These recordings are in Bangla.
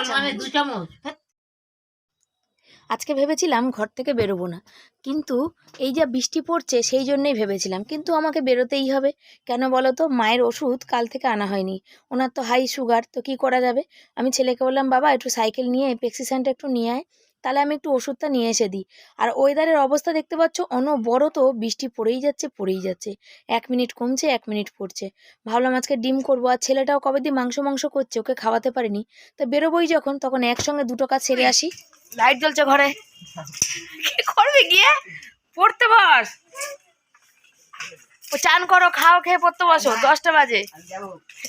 জল মানে দু চামচ আজকে ভেবেছিলাম ঘর থেকে বেরোবো না। কিন্তু এই যা বৃষ্টি পড়ছে সেই জন্যই ভেবেছিলাম। কিন্তু আমাকে বেরোতেই হবে। কেন বলো তো মায়ের ওষুধ কাল থেকে আনা হয়নি। ওনার তো হাই সুগার তো কি করা যাবে? আমি ছেলেকে বললাম বাবা একটু সাইকেল নিয়ে পেক্সিসানটা একটু নিয়ে আয়। তাহলে আমি একটু ওষুধটা নিয়ে এসে দিই। আর ওয়েদারের অবস্থা দেখতে পাচ্ছ, অনবরত বৃষ্টি পড়েই যাচ্ছে পড়েই যাচ্ছে। এক মিনিট কমছে, এক মিনিট পড়ছে। ভাবলাম আজকে ডিম করব, আর ছেলেটাও কবে দিয়ে মাংস মাংস করছে, ওকে খাওয়াতে পারিনি। তা বেরোবোই যখন, তখন একসঙ্গে দুটো কাজ সেরে আসি। লাইট জ্বলছে ঘরে। করবি গিয়ে? পড়তে বস। চান করো, খাও, খেয়ে পড়তে বসো। দশটা বাজে।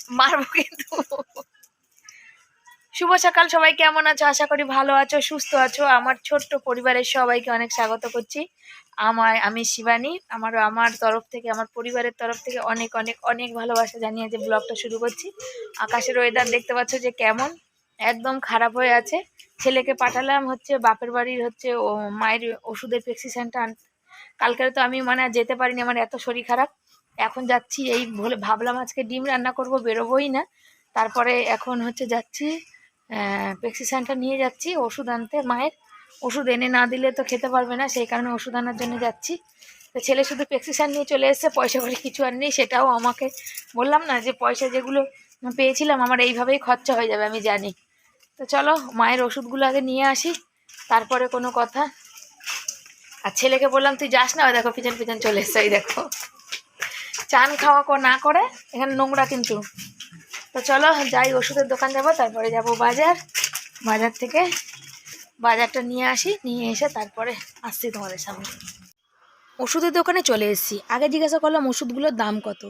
মারবো কিন্তু। শুভ সকাল সবাই, কেমন আছো? আশা করি ভালো আছো, সুস্থ আছো। আমার ছোট্ট পরিবারের সবাইকে অনেক স্বাগত করছি। আমার আমি শিবানী। আমার আমার তরফ থেকে, আমার পরিবারের তরফ থেকে অনেক অনেক অনেক ভালোবাসা জানিয়ে যে ব্লগটা শুরু করছি। আকাশের ওয়েদার দেখতে পাচ্ছ যে কেমন, একদম খারাপ হয়ে আছে। ছেলেকে পাঠালাম হচ্ছে, বাপের বাড়ির হচ্ছে, ও মায়ের ওষুধের প্রেসক্রিপশনটা আন কালকে তো আমি মানে যেতে পারিনি, আমার এত শরীর খারাপ। এখন যাচ্ছি, এই বলে ভাবলাম আজকে ডিম রান্না করব, বেরোবোই না। তারপরে এখন হচ্ছে যাচ্ছি প্রেসক্রিপশনটা নিয়ে যাচ্ছি, ওষুধ আনতে, মায়ের ওষুধ এনে না দিলে তো খেতে পারবে না, সেই কারণে ওষুধ আনার জন্য যাচ্ছি। তো ছেলে শুধু প্রেসক্রিপশন নিয়ে চলে এসেছে, পয়সা করে কিছু আর নেই, সেটাও আমাকে বললাম না যে পয়সা যেগুলো পেয়েছিলাম, আমার এইভাবেই খরচা হয়ে যাবে, আমি জানি। তো চলো, মায়ের ওষুধগুলো আগে নিয়ে আসি, তারপরে কোনো কথা। আর ছেলেকে বললাম, তুই যাস না, ওই দেখো, পিছন পিছন চলে এসছে এই দেখো। চান খাওয়া না করে, এখানে নোংরা কিন্তু। তো চলো, যাই, ওষুধের দোকান যাব, তারপরে যাব বাজার। বাজার থেকে বাজারটা নিয়ে আসি, নিয়ে এসে তারপরে আসছি তোমাদের সামনে। ওষুধের দোকানে চলে এসেছি। আগে জিজ্ঞাসা করলাম, ওষুধগুলোর দাম কত?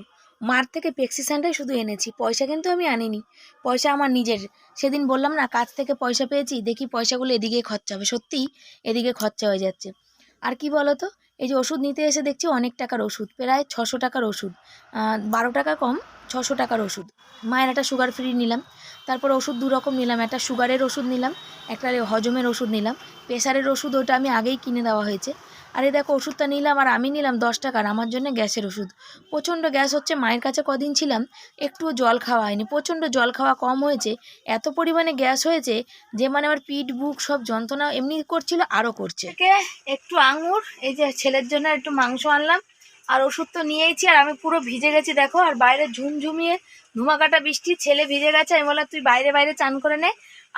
মার থেকে পেক্সিসানটাই শুধু এনেছি, পয়সা কিন্তু আমি আনিনি। পয়সা আমার নিজের। সেদিন বললাম না, কাজ থেকে পয়সা পেয়েছি, দেখি পয়সাগুলো এদিকে খরচা হবে। সত্যিই এদিকে খরচা হয়ে যাচ্ছে। আর কি বলো তো এই যে ওষুধ নিতে এসে দেখছি অনেক টাকার ওষুধ, প্রায় ছশো টাকার ওষুধ। বারো টাকা কম ছশো টাকার ওষুধ। মায়ের একটা সুগার ফ্রি নিলাম। তারপর ওষুধ দু রকম নিলাম। একটা সুগারের ওষুধ নিলাম, একটা হজমের ওষুধ নিলাম। প্রেশারের ওষুধ ওটা আমি আগেই কিনে দেওয়া হয়েছে। আর এই দেখো, ওষুধটা নিলাম আর আমি নিলাম দশ টাকার আমার জন্য গ্যাসের ওষুধ। প্রচণ্ড গ্যাস হচ্ছে, মায়ের কাছে কদিন ছিলাম, একটুও জল খাওয়া হয়নি। প্রচণ্ড জল খাওয়া কম হয়েছে, এত পরিমাণে গ্যাস হয়েছে যে মানে আমার পিঠ, বুক সব যন্ত্রণা এমনি করছিল, আরও করছে। একটু আঙুর, এই যে ছেলের জন্য একটু মাংস আনলাম। আর ওষুধ তো নিয়েইছি, আর আমি পুরো ভিজে গেছি, দেখো, আর বাইরে ঝুমঝুমিয়ে ধুমাকাটা বৃষ্টি, ছেলে ভিজে গেছে, আমি বললাম, তুই বাইরে বাইরে চান করে নে।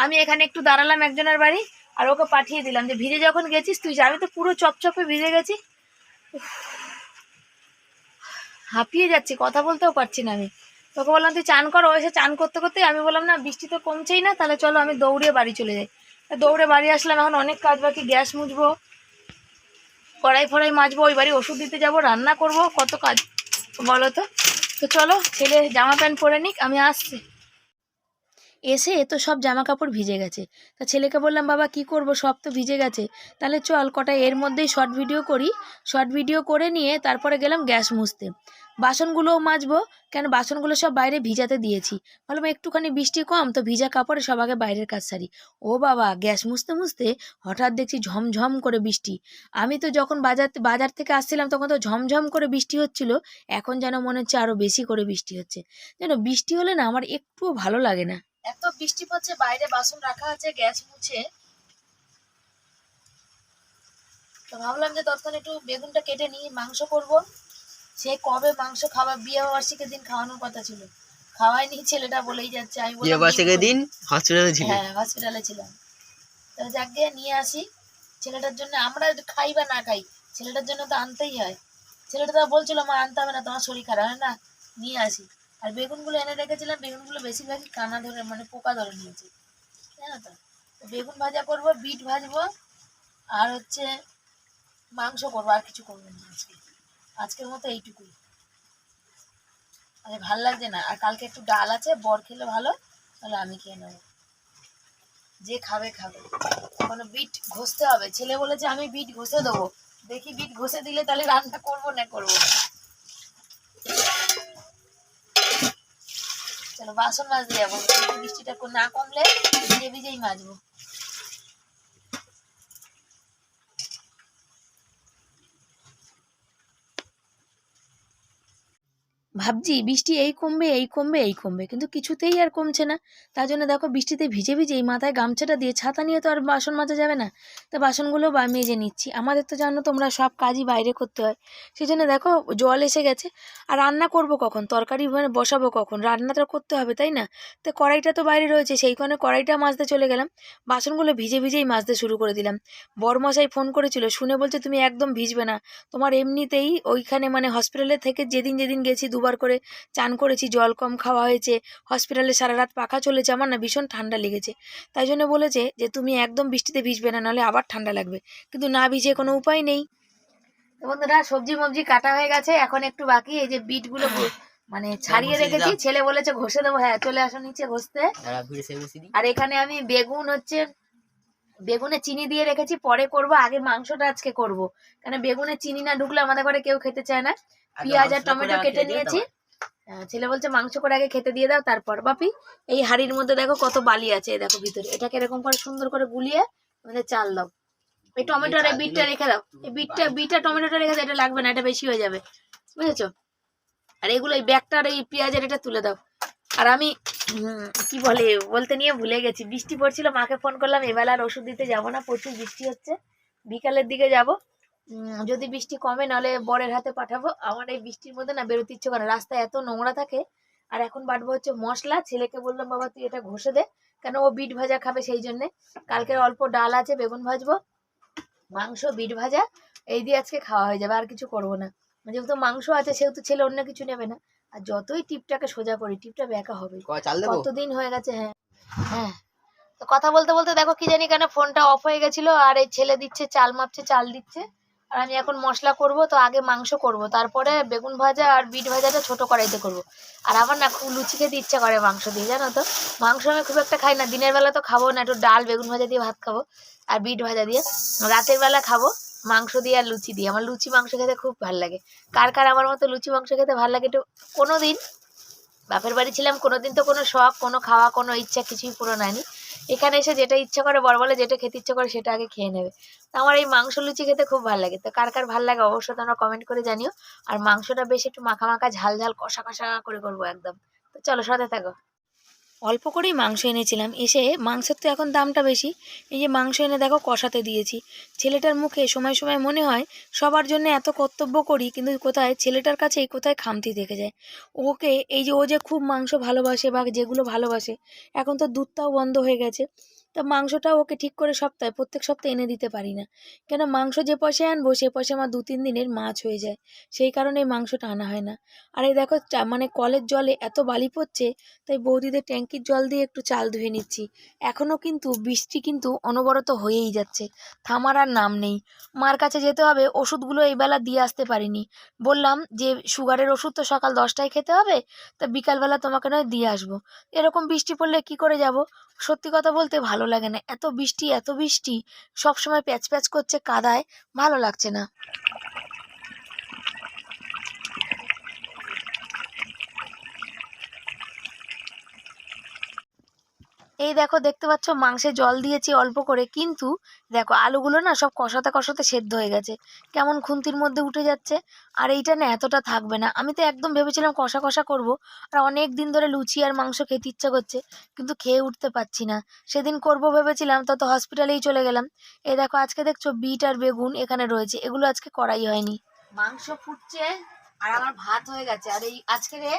আমি এখানে একটু দাঁড়ালাম একজনের বাড়ি, আর ওকে পাঠিয়ে দিলাম, যে ভিজে যখন গেছিস তুই। আমি তো পুরো চপচপে ভিজে গেছি। হাঁপিয়ে যাচ্ছি, কথা বলতেও পারছি না আমি। তোকে বললাম, তুই চান কর। এসে চান করতে করতে আমি বললাম, না, বৃষ্টি তো কমছেই না, তাহলে চলো আমি দৌড়ে বাড়ি চলে যাই। দৌড়ে বাড়ি আসলাম, এখন অনেক কাজ বাকি, গ্যাস মুছবো কড়াই ফড়াই মাজবো, ওই বাড়ি ওষুধ দিতে যাব, রান্না করব, কত কাজ বলো তো? তো চলো, ছেলে জামা প্যান্ট পরে নিক, আমি আসছি। এসে তো সব জামা কাপড় ভিজে গেছে। তা ছেলেকে বললাম, বাবা, কি করব? সব তো ভিজে গেছে। তাহলে চল, কটা এর মধ্যেই শর্ট ভিডিও করি। শর্ট ভিডিও করে নিয়ে তারপরে গেলাম গ্যাস মুছতে। বাসনগুলোও মাজবো। কেন বাসনগুলো সব বাইরে ভিজাতে দিয়েছি। বললাম, একটুখানি বৃষ্টি কম, তো ভিজা কাপড়ে সব আগে বাইরের কাজ সারি। ও বাবা, গ্যাস মুছতে মুছতে হঠাৎ দেখছি ঝমঝম করে বৃষ্টি। আমি তো যখন বাজার বাজার থেকে আসছিলাম, তখন তো ঝমঝম করে বৃষ্টি হচ্ছিল। এখন যেন মনে হচ্ছে আরও বেশি করে বৃষ্টি হচ্ছে। যেন বৃষ্টি হলে না আমার একটুও ভালো লাগে না। এত বৃষ্টি পড়ছে, বাইরে বাসন রাখা আছে, গ্যাস মুছে। তো ভাবলাম যে তৎক্ষণ একটু বেগুনটা কেটে নিয়ে মাংস করব। সে কবে মাংস খাওয়া বিয়ে বার্ষিকের দিন খাওয়ানোর কথা ছিল। খাওয়াইনি ছেলেটা বলেই যাচ্ছে আমি বিয়ে বার্ষিকের দিন হসপিটালে ছিল হ্যাঁ হসপিটালে ছিলাম। তো যাক গিয়ে নিয়ে আসি। ছেলেটার জন্য আমরা খাই বা না খাই ছেলেটার জন্য তো আনতেই হয়। ছেলেটা তো বলছিল মা আনতে হবে না তোমার শরীর খারাপ হয় না? নিয়ে আসি। আর বেগুনগুলো এনে রেখেছিলাম বেগুনগুলো বেশিরভাগই কানা ধরে মানে পোকা ধরে নিয়েছে। জানো তো? তো বেগুন ভাজা করব বিট ভাজবো আর হচ্ছে মাংস করব আর কিছু করব না আজকে। আজকের মতো এইটুকুই। আরে ভালো লাগছে না। আর কালকে একটু ডাল আছে, বর খেলে ভালো, তাহলে আমি খেয়ে নেব। যে খাবে খাবে। এখনও বিট ঘষতে হবে। ছেলে বলেছে আমি বিট ঘষে দেবো। দেখি বিট ঘষে দিলে তাহলে রান্না করব না করব না। চলো বাসন মাজতে যাব। বৃষ্টিটা না কমলে ভিজে ভিজেই মাজবো। ভাবছি বৃষ্টি এই কমবে এই কমবে এই কমবে। কিন্তু কিছুতেই আর কমছে না। তার জন্য দেখো বৃষ্টিতে ভিজে ভিজে এই মাথায় গামছাটা দিয়ে ছাতা নিয়ে তো আর বাসন মাজা যাবে না। তো বাসনগুলো বা মেজে নিচ্ছি। আমাদের তো জানো তোমরা সব কাজই বাইরে করতে হয়। সেই জন্য দেখো জল এসে গেছে। আর রান্না করব কখন? তরকারি মানে বসাবো কখন? রান্নাটা করতে হবে, তাই না? তো কড়াইটা তো বাইরে রয়েছে, সেই কারণে কড়াইটা মাজতে চলে গেলাম। বাসনগুলো ভিজে ভিজেই মাজতে শুরু করে দিলাম। বরমশাই ফোন করেছিল, শুনে বলছে তুমি একদম ভিজবে না। তোমার এমনিতেই ওইখানে মানে হসপিটালে থেকে যেদিন যেদিন গেছি দুবার করে চান করেছি জল কম খাওয়া হয়েছে হসপিটালে সারা রাত পাখা চলেছে আমার না ভীষণ ঠান্ডা লেগেছে। তাই জন্য বলেছে যে তুমি একদম বৃষ্টিতে ভিজবে না নাহলে আবার ঠান্ডা লাগবে। কিন্তু না ভিজে কোনো উপায় নেই। বন্ধুরা সবজি মবজি কাটা হয়ে গেছে এখন একটু বাকি এই যে বিটগুলো মানে ছাড়িয়ে ঘষে রেখেছি। ছেলে বলেছে ঘষে দেবো। হ্যাঁ চলে আসো নিচে ঘষতে। আর এখানে আমি বেগুন হচ্ছে বেগুনে চিনি দিয়ে রেখেছি পরে করব আগে মাংসটা আজকে করব। কেন বেগুনে চিনি না ঢুকলে আমাদের ঘরে কেউ খেতে চায় না। পেঁয়াজ আর টমেটো কেটে নিয়েছি। ছেলে বলছে মাংস করে আগে খেতে দিয়ে দাও তারপর বাপি। এই হাড়ির মধ্যে দেখো কত বালি আছে দেখো ভিতরে। এটাকে এরকম করে সুন্দর করে গুলিয়ে আমাদের চাল দাও। এই টমেটো আর বিটটা রেখে দাও। এই বিটটা বিটটা টমেটোটা রেখে দাও এটা লাগবে না এটা বেশি হয়ে যাবে। বুঝেছ? আর এগুলো এই ব্যাগটা আর এই পেঁয়াজের এটা তুলে দাও। আর আমি কি বলে বলতে নিয়ে ভুলে গেছি। বৃষ্টি পড়ছিল মাকে ফোন করলাম এবেলা আর ওষুধ দিতে যাব না প্রচুর বৃষ্টি হচ্ছে। বিকালের দিকে যাব। যদি বৃষ্টি কমে নাহলে বরের হাতে পাঠাবো। আমার এই বৃষ্টির মধ্যে না বেরোতে ইচ্ছে করে। রাস্তায় এত নোংরা থাকে। আর এখন বাটবো হচ্ছে মশলা। ছেলেকে বললাম বাবা তুই এটা ঘষে দে। কেন ও বিট ভাজা খাবে সেই জন্যে। কালকের অল্প ডাল আছে বেগুন ভাজবো। মাংস বিট ভাজা এই দিয়ে আজকে খাওয়া হয়ে যাবে। আর কিছু করব না। যেহেতু মাংস আছে সেহেতু ছেলে অন্য কিছু নেবে না। আর যতই টিপটাকে সোজা করি টিপটা বেঁকা হবে। কতদিন হয়ে গেছে হ্যাঁ। হ্যাঁ। তো কথা বলতে বলতে দেখো কি জানি কেন ফোনটা অফ হয়ে গেছিল। আর এই ছেলে দিচ্ছে চাল মাপছে চাল দিচ্ছে। আর আমি এখন মশলা করব, তো আগে মাংস করব। তারপরে বেগুন ভাজা আর বিট ভাজাটা ছোট কড়াইতে করব। আর আমার না খুব লুচি খেতে ইচ্ছা করে মাংস দিয়ে, জানো তো? মাংস আমি খুব একটা খাই না, দিনের বেলা তো খাব না, একটু ডাল, বেগুন ভাজা দিয়ে ভাত খাব আর বিট ভাজা দিয়ে। রাতের বেলা খাব মাংস দিয়ে আর লুচি দিয়ে। আমার লুচি মাংস খেতে খুব ভালো লাগে। কার কার আমার মতো লুচি মাংস খেতে ভালো লাগে একটু কোনো দিন বাপের বাড়ি ছিলাম, কোনোদিন তো কোনো শখ, কোনো খাওয়া, কোনো ইচ্ছা কিছুই পূরণ হয়নি। এখানে এসে যেটা ইচ্ছা করে বড় বলে, যেটা খেতে ইচ্ছা করে সেটা আগে খেয়ে নেবে। তো আমার এই মাংস লুচি খেতে খুব ভালো লাগে। তো কার কার ভালো লাগে অবশ্যই তোমরা কমেন্ট করে জানিও। আর মাংসটা বেশ একটু মাখা মাখা, ঝাল ঝাল, কষা কষা করে করব একদম। তো চলো সাথে থাকো। অল্প করেই মাংস এনেছিলাম। এসে মাংসের তো এখন দামটা বেশি। এই যে মাংস এনে দেখো কষাতে দিয়েছি। ছেলেটার মুখে সময় সময় মনে হয় সবার জন্য এত কর্তব্য করি, কিন্তু কোথায় ছেলেটার কাছে এই কোথায় খামতি থেকে যায়। ওকে এই যে ও যে খুব মাংস ভালোবাসে বা যেগুলো ভালোবাসে, এখন তো দুধটাও বন্ধ হয়ে গেছে। তা মাংসটা ওকে ঠিক করে সপ্তাহে, প্রত্যেক সপ্তাহে এনে দিতে পারি না। কেন মাংস যে পয়সায় আনব, সে পয়সা আমার দু তিন দিনের মাছ হয়ে যায়। সেই কারণে এই মাংসটা আনা হয় না। আর এই দেখো মানে কলের জলে এত বালি পড়ছে, তাই বৌদিদের ট্যাঙ্কির জল দিয়ে একটু চাল ধুয়ে নিচ্ছি। এখনও কিন্তু বৃষ্টি কিন্তু অনবরত হয়েই যাচ্ছে। থামার আর নাম নেই। মার কাছে যেতে হবে, ওষুধগুলো এই বেলা দিয়ে আসতে পারিনি। বললাম যে, সুগারের ওষুধ তো সকাল দশটায় খেতে হবে, তা বিকালবেলা তোমাকে নয় দিয়ে আসব। এরকম বৃষ্টি পড়লে কি করে যাব? সত্যি কথা বলতে ভালো লাগে না। এত বৃষ্টি এত বৃষ্টি, সবসময় প্যাচ প্যাচ করছে, কাদায়, ভালো লাগছে না। এই দেখো দেখতে পাচ্ছ, মাংসে জল দিয়েছি অল্প করে, কিন্তু দেখো আলুগুলো না সব কষাতে কষাতে সেদ্ধ হয়ে গেছে। কেমন খুন্তির মধ্যে উঠে যাচ্ছে, আর এইটা না এতটা থাকবে না। আমি তো একদম ভেবেছিলাম কষা কষা করব, আর অনেক দিন ধরে লুচি আর মাংস খেতে ইচ্ছা করছে, কিন্তু খেয়ে উঠতে পারছি না। সেদিন করব ভেবেছিলাম তত হসপিটালেই চলে গেলাম। এই দেখো আজকে দেখছ বিট আর বেগুন এখানে রয়েছে, এগুলো আজকে করাই হয়নি। মাংস ফুটছে, আর আমার ভাত হয়ে গেছে, আর এই আজকে রে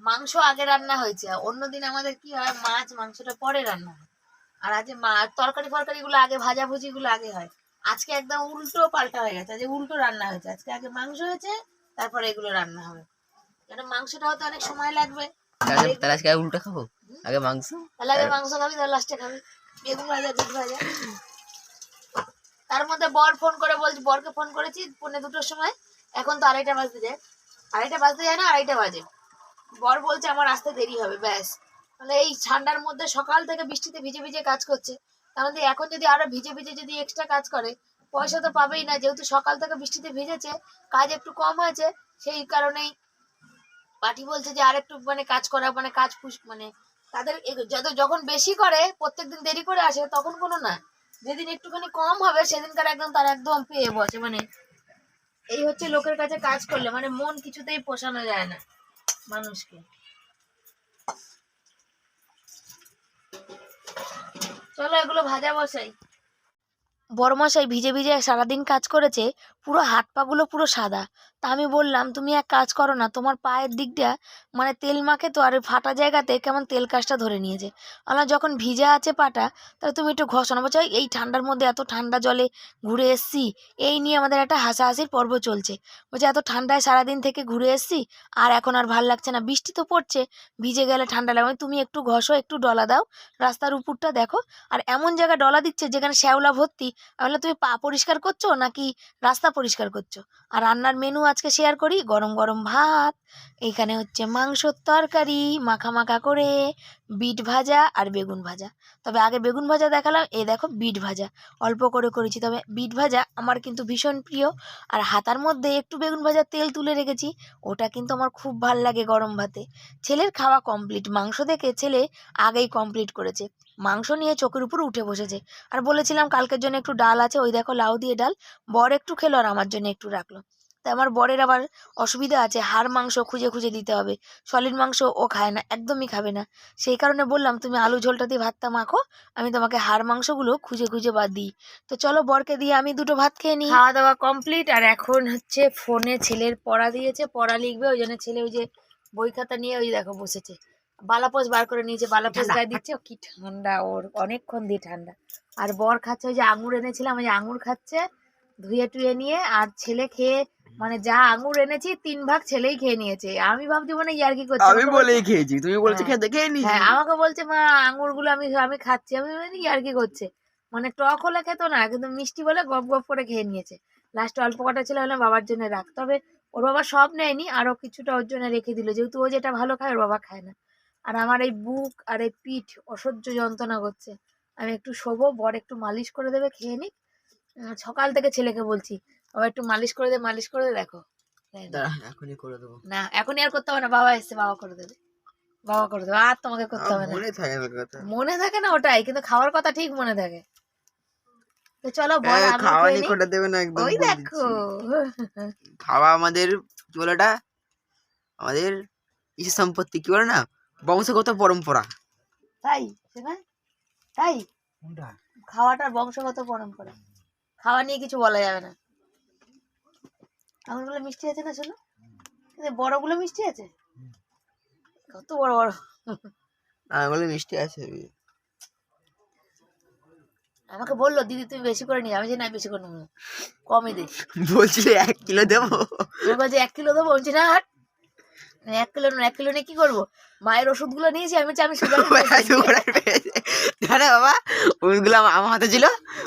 মাংস আগে রান্না হয়েছে। অন্যদিন আমাদের কি হয় মাছ মাংসটা পরে রান্না হয়। আর আজ মা তরকারি ফরকারি গুলো আগে ভাজা ভুজি গুলো আগে হয়। আজকে একদম উল্টো পাল্টা হয়ে গেছে যে উল্টো রান্না হয়েছে। আজকে আগে মাংস হয়েছে তারপরে এগুলো রান্না হবে। কারণ মাংসটা হতে অনেক সময় লাগবে। তাহলে তাহলে আজকে উল্টা খাব? আগে মাংস? তাহলে আগে মাংস খাবি তাহলে লাস্টে খাবি। বেগুন ভাজা দুধ ভাজা। তার মধ্যে বর ফোন করে বলছি বরকে ফোন করেছি পৌনে দুটোর সময়। এখন তো আড়াইটা বাজতে যায়। আড়াইটা বাজতে যায় না আড়াইটা বাজে। বর বলছে আমার আসতে দেরি হবে, ব্যাস। মানে এই ঠান্ডার মধ্যে সকাল থেকে বৃষ্টিতে ভিজে ভিজে কাজ করছে। মধ্যে এখন যদি আরও ভিজে ভিজে যদি এক্সট্রা কাজ করে, পয়সা তো পাবেই না। যেহেতু সকাল থেকে বৃষ্টিতে ভিজেছে, কাজ একটু কম হয়েছে, সেই কারণেই পার্টি বলছে যে আর একটু মানে কাজ করা মানে কাজ মানে তাদের যত যখন বেশি করে, প্রত্যেকদিন দেরি করে আসে, তখন কোনো না। যেদিন একটুখানি কম হবে, সেদিনকার একদম তার একদম পেয়ে বসে। মানে এই হচ্ছে লোকের কাছে কাজ করলে মানে মন কিছুতেই পোষানো যায় না। মানুষকে। চলো এগুলো ভাজা বসাই। বড়মশাই ভিজে ভিজে সারাদিন কাজ করেছে পুরো হাত পাগুলো পুরো সাদা। তা আমি বললাম, তুমি এক কাজ করো না, তোমার পায়ের দিকটা মানে তেল মাখে তো, আর ফাটা জায়গাতে কেমন তেল কাজটা ধরে নিয়েছে। আমার যখন ভিজে আছে পাটা, তাহলে তুমি একটু ঘষো না। বলছো এই ঠান্ডার মধ্যে এত ঠান্ডা জলে ঘুরে এসছি, এই নিয়ে আমাদের একটা হাসাহাসির পর্ব চলছে। বলছে, এত ঠান্ডায় সারাদিন থেকে ঘুরে এসছি, আর এখন আর ভালো লাগছে না। বৃষ্টি তো পড়ছে, ভিজে গেলে ঠান্ডা লাগে তুমি একটু ঘষো, একটু ডলা দাও, রাস্তার উপরটা দেখো। আর এমন জায়গায় ডলা দিচ্ছে, যেখানে শ্যাওলা ভর্তি। তাহলে তুমি পা পরিষ্কার করছ, নাকি রাস্তা পরিষ্কার করছ। আর রান্নার মেনু আজকে শেয়ার করি, গরম গরম ভাত এইখানে হচ্ছে মাংসর তরকারি, মাখা মাখা করে বিট ভাজা আর বেগুন ভাজা। তবে আগে বেগুন ভাজা দেখালাম এ দেখো বিট ভাজা। অল্প করে করেছি, তবে বিট ভাজা আমার কিন্তু ভীষণ প্রিয়। আর হাতার মধ্যে একটু বেগুন ভাজার তেল তুলে রেখেছি, ওটা কিন্তু আমার খুব ভালো লাগে গরম ভাতে। ছেলের খাওয়া কমপ্লিট মাংস দেখে ছেলে আগেই কমপ্লিট করেছে। মাংস নিয়ে চোখের উপর উঠে বসেছে। আর বলেছিলাম কালকের জন্য একটু ডাল আছে, ওই দেখো লাউ দিয়ে ডাল। বর একটু খেলো আর আমার জন্য একটু রাখল। তাই আমার বরের আবার অসুবিধা আছে হাড় মাংস খুঁজে খুঁজে দিতে হবে। সলিড মাংস ও খায় না একদমই খাবে না। সেই কারণে বললাম তুমি আলু ঝোলটা দিয়ে ভাতটা মাখো আমি তোমাকে হাড় মাংসগুলো খুঁজে খুঁজে বাদ দিই। তো চলো বরকে দিয়ে আমি দুটো ভাত খেয়ে নিই। খাওয়া দাওয়া কমপ্লিট আর এখন হচ্ছে ফোনে ছেলের পড়া দিয়েছে পড়া লিখবে ওই জন্য ছেলে ওই যে বই খাতা নিয়ে ওই দেখো বসেছে। বালাপোষ বার করে নিয়েছে বালাপোষ গায়ে দিচ্ছে ও কি ঠান্ডা ওর অনেকক্ষণ দিয়ে ঠান্ডা। আর বর খাচ্ছে ওই যে আঙুর এনেছিলাম ওই যে আঙুর খাচ্ছে ধুয়ে টুয়ে নিয়ে আর ছেলে খেয়ে মানে যা আঙুর এনেছি তিন ভাগ ছেলেই খেয়ে নিয়েছে। আমি ভাবছি মানে ইয়ার্কি করছি? আমি বলেই খেয়েছি তুমি বলছো হ্যাঁ। খেতে খেয়ে নি হ্যাঁ আমাকে বলছে মা আঙুরগুলো আমি আমি খাচ্ছি। আমি মানে ইয়ার্কি করছে? মানে টক হলে খেতো না কিন্তু মিষ্টি বলে গপ গপ করে খেয়ে নিয়েছে। লাস্টে অল্প কটা ছিল হলে বাবার জন্য রাখ। তবে ওর বাবা সব নেয়নি আরও কিছুটা ওর জন্য রেখে দিল। যেহেতু ও যেটা ভালো খায় ওর বাবা খায় না। আর আমার এই বুক আর এই পিঠ অসহ্য যন্ত্রণা করছে। আমি একটু শোবো বর একটু মালিশ করে দেবে খেয়ে নিক। উম, সকাল থেকে ছেলেকে বলছি বাবা একটু মালিশ করে দে মালিশ করে দে দেখো। এখনই করে দেবো। না এখনই আর করতে হবে না বাবা এসছে বাবা করে দেবে। বাবা করে দেবে আর তোমাকে করতে হবে না। মনে থাকে না কথা। মনে থাকে না ওটাই কিন্তু খাওয়ার কথা ঠিক মনে থাকে। তো চলো বল আমি খাওয়া খেয়ে নিয়ে নিই। করে দেবে না একদম ওই দেখো। খাওয়া আমাদের কি বলে ওটা আমাদের ইসে সম্পত্তি কি বলে না? বংশগত পরম্পরা। তাই তাই? খাওয়াটা বংশগত পরম্পরা। খাওয়া নিয়ে কিছু বলা যাবে না। আঙুরগুলো মিষ্টি আছে না শোনো? বড়গুলো মিষ্টি আছে? কত বড় বড়। আঙুলে মিষ্টি আছে। আমাকে বলল দিদি তুমি বেশি করে নিয়ে আমি যে না বেশি করে নেব না। কমই দে। বলছিলে এক কিলো দেবো। বলছে এক কিলো দেবো? বলছি না এক কিলো এক কিলো নিয়ে কি করব? মায়ের ওষুধগুলো নিয়েছি আমি আমি সুগার বাবা ওইগুলো আমার হাতে ছিল।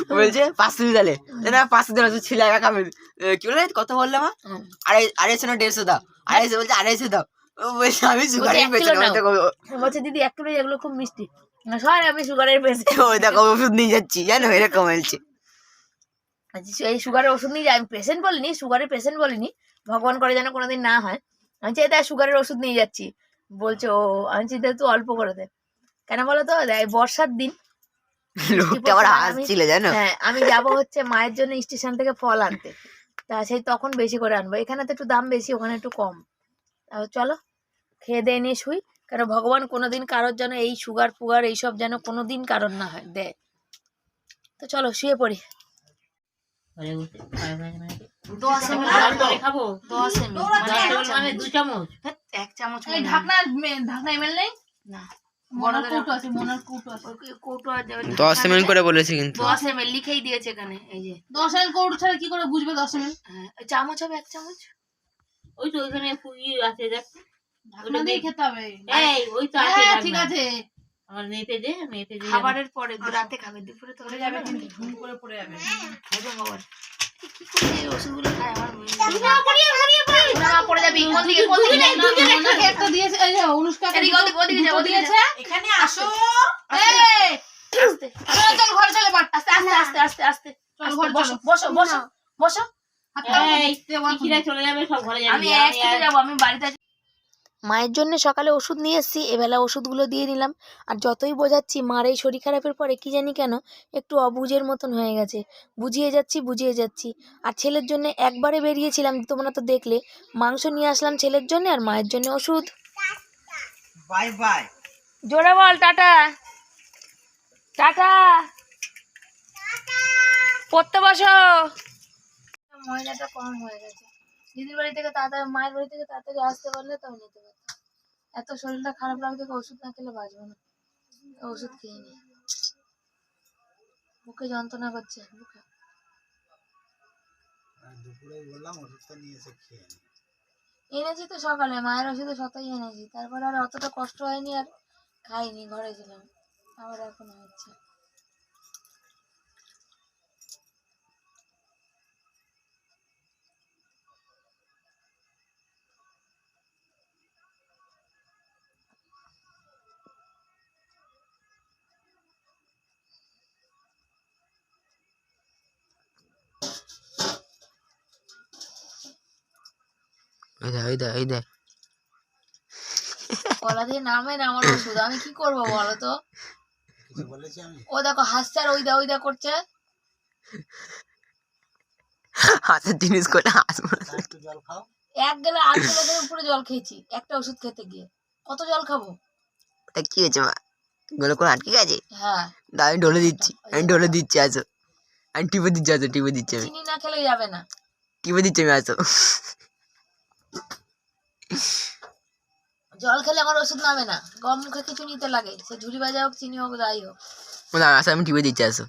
বলছে পাঁচশো দিলে। না পাঁচশো দিলে তুই ছিল একা কি বলে কত বললে মা? আড়াই আড়াইশো না দেড়শো দাও। আড়াইশো বলছে আড়াইশো দাও। ও বলছে আমি বলছে দিদি এক কিলো এগুলো খুব মিষ্টি। সর আমি সুগারের পেশেন্ট ওই দেখো ওষুধ নিয়ে যাচ্ছি জানো এরকম বলছে। এই সুগারের ওষুধ নিয়ে যাই আমি পেশেন্ট বলিনি সুগারের পেশেন্ট বলিনি। ভগবান করে যেন কোনোদিন না হয়। আমি চাই তাই সুগারের ওষুধ নিয়ে যাচ্ছি। বলছে ও আমি চিন্তা তুই অল্প করে দে। কেন বলো তো? এই বর্ষার দিন আমি- জানো? হ্যাঁ আমি যাব হচ্ছে মায়ের জন্য স্টেশন থেকে ফল আনতে। তা সেই তখন বেশি করে আনব। এখানে তো একটু দাম বেশি ওখানে একটু কম। চলো খেয়ে দিয়ে নিয়ে শুই। কারণ ভগবান কোনোদিন কারোর যেন এই সুগার ফুগার এইসব যেন কোনোদিন কারোর না হয়। দেয় তো চলো শুয়ে পড়ি। দশ এমএল মানে আছে আছে। করে বলেছে কিন্তু। দশ এমএল লিখেই দিয়েছে এখানে এই যে। দশ এমএল কৌটো ছাড়া কি করে বুঝবে দশ এমএল? হ্যাঁ, চামচ হবে এক চামচ? ওই তো ওইখানে আছে দেখ। ঢাকনা দিয়ে খেতে হবে। এই ওই তো আছে হ্যাঁ ঠিক আছে। আমার মেপে দে খাবারের পরে রাতে খাবে দুপুরে তো যাবে কিন্তু ঝুম করে পড়ে যাবে হে ভগবান কি কি করে এই ওষুধগুলো খায় আমার ওরা মা পড়ে যাবি কোন দিকে কোন দিকে যাই? দুজনে মোনাকে একটা দিয়েছে এই যে অনুষ্কা এদিকে, ওদিকে, ওদিকে যা, ওদিকে যা। দিয়েছে এখানে আসো এই আস্তে চল চল ঘরে চলে বাট আস্তে আস্তে আস্তে আস্তে আস্তে চল আস্তে, ঘরে বসো চলো বসো বসো বসো এই পিকিরা চলে যাবে সব ঘরে যাবে আমি এক কিলো যাব আমি বাড়িতে। মায়ের জন্য সকালে ওষুধ নিয়ে এসেছি এবেলা ওষুধগুলো দিয়ে দিলাম আর যতই বোঝাচ্ছি মার এই শরীর খারাপের পরে কি জানি কেন একটু অবুঝের মতন হয়ে গেছে। বুঝিয়ে যাচ্ছি বুঝিয়ে যাচ্ছি। আর ছেলের জন্য একবারে বেরিয়েছিলাম তোমরা তো দেখলে। মাংস নিয়ে আসলাম ছেলের জন্য আর মায়ের জন্য ওষুধ। Bye bye. জোরে বল টাটা। টাটা। পড়তে বসো। ময়লাটা কম হয়ে গেছে। দিদির বাড়ি থেকে তাড়াতাড়ি মায়ের বাড়ি থেকে তাড়াতাড়ি আসতে পারলে তাও নিতে পারতাম। এত শরীরটা খারাপ লাগছে ওষুধ না খেলে বাঁচবো না। ওষুধ খেয়ে নি বুকে যন্ত্রণা করছে বুকে। দুপুরে বললাম ওষুধটা নিয়ে এসে খেয়ে নি। এনেছি তো সকালে মায়ের ওষুধে সতাই এনেছি। তারপরে আর অতটা কষ্ট হয়নি আর খাইনি ঘরে ছিলাম। আবার এখন হচ্ছে ওই দেখ ওই দেখ ওই দেখ। গলা দিয়ে নামে না আমার ওষুধ আমি কি করব বলো তো? কিছু বলেছি আমি? ও দেখো হাসছে আর ওই দা ওই দা করছে। হাতের জিনিস করে হাসবো। তা জল খাও। এক গেলে আট গেলে উপরে জল খেয়েছি একটা ওষুধ খেতে গিয়ে। কত জল খাব? ওটা কি হয়েছে মা? গুলো করে আটকে গেছে? হ্যাঁ। দা আমি ঢোলে দিচ্ছি আমি ঢোলে দিচ্ছি আসো। আমি টিপে দিচ্ছি আসো টিপে দিচ্ছি আমি। চিনি না খেলে যাবে না। টিপে দিচ্ছি আমি আসো। জল খেলে আমার ওষুধ নামে না। গম মুখে কিছু নিতে লাগে। সে ঝুড়ি বাজা হোক চিনি হোক যাই হোক। না আসো আমি টিপে দিচ্ছি আসো।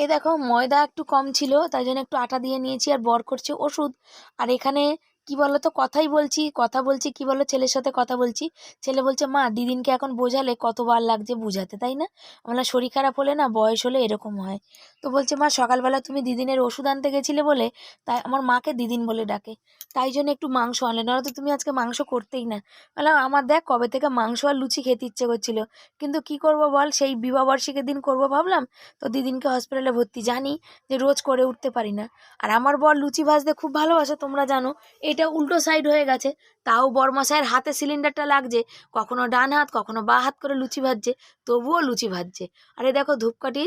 এই দেখো ময়দা একটু কম ছিল তাই জন্য একটু আটা দিয়ে নিয়েছি আর বর করছে ওষুধ। আর এখানে কি বলো তো কথাই বলছি, কথা বলছি কি বলো ছেলের সাথে কথা বলছি। ছেলে বলছে, মা, দিদিনকে এখন বোঝালে কতবার লাগছে বুঝাতে, তাই না? আমরা শরীর খারাপ হলে না বয়স হলে এরকম হয়। তো বলছে, মা, সকালবেলা তুমি দিদিনের ওষুধ আনতে গেছিলে বলে, তাই আমার মাকে দিদিন বলে ডাকে। তাই জন্য একটু মাংস আনলে, নাহলে তো তুমি আজকে মাংস করতেই না। বললাম, আমার দেখ কবে থেকে মাংস আর লুচি খেতে ইচ্ছে করছিল। কিন্তু কি করব বল, সেই বিবাহবার্ষিকীর দিন করব ভাবলাম, তো দিদিনকে হসপিটালে ভর্তি জানি যে রোজ করে উঠতে পারি না। আর আমার বর লুচি ভাজতে খুব ভালোবাসে, তোমরা জানো, এটা উল্টো সাইড হয়ে গেছে। তাও বরমশাইয়ের হাতে সিলিন্ডারটা লাগছে, কখনো ডান হাত, কখনো বা হাত করে লুচি ভাজছে, তবুও লুচি ভাজছে। আরে দেখো ধূপকাঠি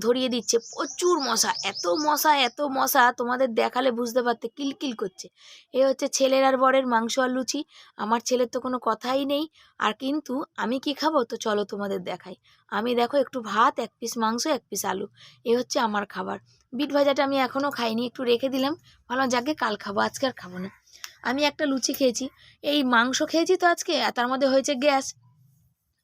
ধরিয়ে দিচ্ছে। প্রচুর মশা, এত মশা এত মশা, তোমাদের দেখালে বুঝতে পারতে কিলকিল করছে। এ হচ্ছে ছেলের আর বরের মাংস আর লুচি। আমার ছেলের তো কোনো কথাই নেই। আর কিন্তু আমি কি খাব? তো চলো তোমাদের দেখাই। আমি দেখো একটু ভাত, এক পিস মাংস, এক পিস আলু। এ হচ্ছে আমার খাবার। বিট ভাজাটা আমি এখনও খাইনি, একটু রেখে দিলাম। ভালো যাকে কাল খাব, আজকে আর খাব না। আমি একটা লুচি খেয়েছি। এই মাংস খেয়েছি তো আজকে আর তার মধ্যে হয়েছে গ্যাস।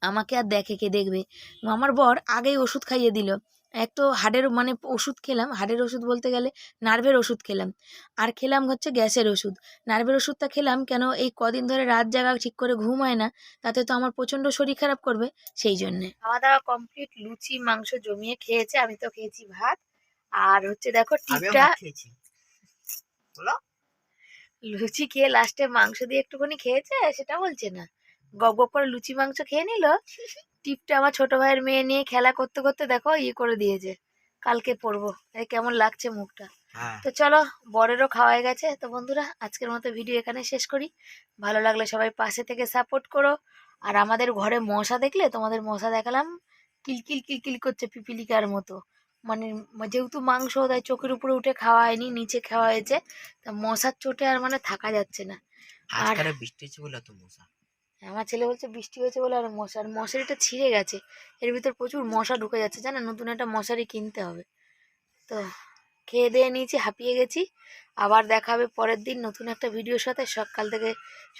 আমাকে আর দেখে কে দেখবে। আমার বর আগেই ওষুধ খাইয়ে দিল। একটু হাড়ের মানে ওষুধ খেলাম। হাড়ের ওষুধ বলতে গেলে নার্ভের ওষুধ খেলাম। আর খেলাম হচ্ছে গ্যাসের ওষুধ। নার্ভের ওষুধটা খেলাম কেন? এই কদিন ধরে রাত জাগা ঠিক করে ঘুম হয় না। তাতে তো আমার প্রচণ্ড শরীর খারাপ করবে সেই জন্যে। খাওয়া দাওয়া কমপ্লিট লুচি মাংস জমিয়ে খেয়েছে। আমি তো খেয়েছি ভাত। আর হচ্ছে দেখো টিপটা খেয়েছি। লুচি খেয়ে লাস্টে মাংস দিয়ে একটুখানি খেয়েছে সেটা বলছে না। গপ গপ করে লুচি মাংস খেয়ে নিল। টিপটা আমার ছোট ভাইয়ের মেয়ে নিয়ে খেলা করতে করতে দেখো ইয়ে করে দিয়েছে। কালকে পরবো। এই কেমন লাগছে মুখটা। হ্যাঁ। তো চলো বরেরও খাওয়া হয়ে গেছে। তো বন্ধুরা আজকের মতো ভিডিও এখানে শেষ করি। ভালো লাগলে সবাই পাশে থেকে সাপোর্ট করো। আর আমাদের ঘরে মশা দেখলে তোমাদের মশা দেখালাম। কিলকিল কিলকিল করছে পিপিলিকার মতো। মানে যেহেতু মাংস তাই চোখের উপরে উঠে খাওয়া হয়নি নিচে খাওয়া হয়েছে তা মশার চোটে আর মানে থাকা যাচ্ছে না। আর বৃষ্টি হচ্ছে বলে তো মশা। আমার ছেলে বলছে বৃষ্টি হয়েছে বলে আর মশার মশারিটা ছিঁড়ে গেছে। এর ভিতর প্রচুর মশা ঢুকে যাচ্ছে জানা নতুন একটা মশারি কিনতে হবে। তো খেয়ে দিয়ে নিয়েছি, হাঁপিয়ে গেছি। আবার দেখা হবে পরের দিন নতুন একটা ভিডিওর সাথে। সকাল থেকে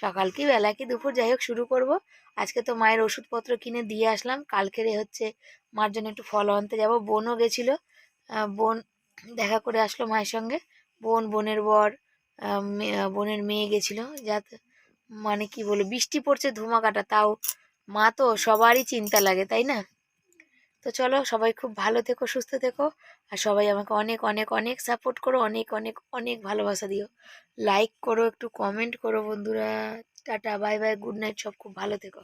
সকাল কি বেলা কি দুপুর যাই হোক শুরু করব। আজকে তো মায়ের ওষুধপত্র কিনে দিয়ে আসলাম। কালকেরে হচ্ছে মার জন্য একটু ফল আনতে যাব। বোনও গেছিল। বোন দেখা করে আসলো মায়ের সঙ্গে। বোন, বোনের বর বোনের মেয়ে গেছিল। যাতে মানে কি বলে বৃষ্টি পড়ছে ধুমাকাটা। তাও মা তো সবারই চিন্তা লাগে, তাই না? তো চলো সবাই খুব ভালো থেকো, সুস্থ থেকো। আর সবাই আমাকে অনেক অনেক অনেক সাপোর্ট করো, অনেক অনেক অনেক ভালোবাসা দিও। লাইক করো, একটু কমেন্ট করো বন্ধুরা। Tata bye bye good night সব খুব ভালো থেকো।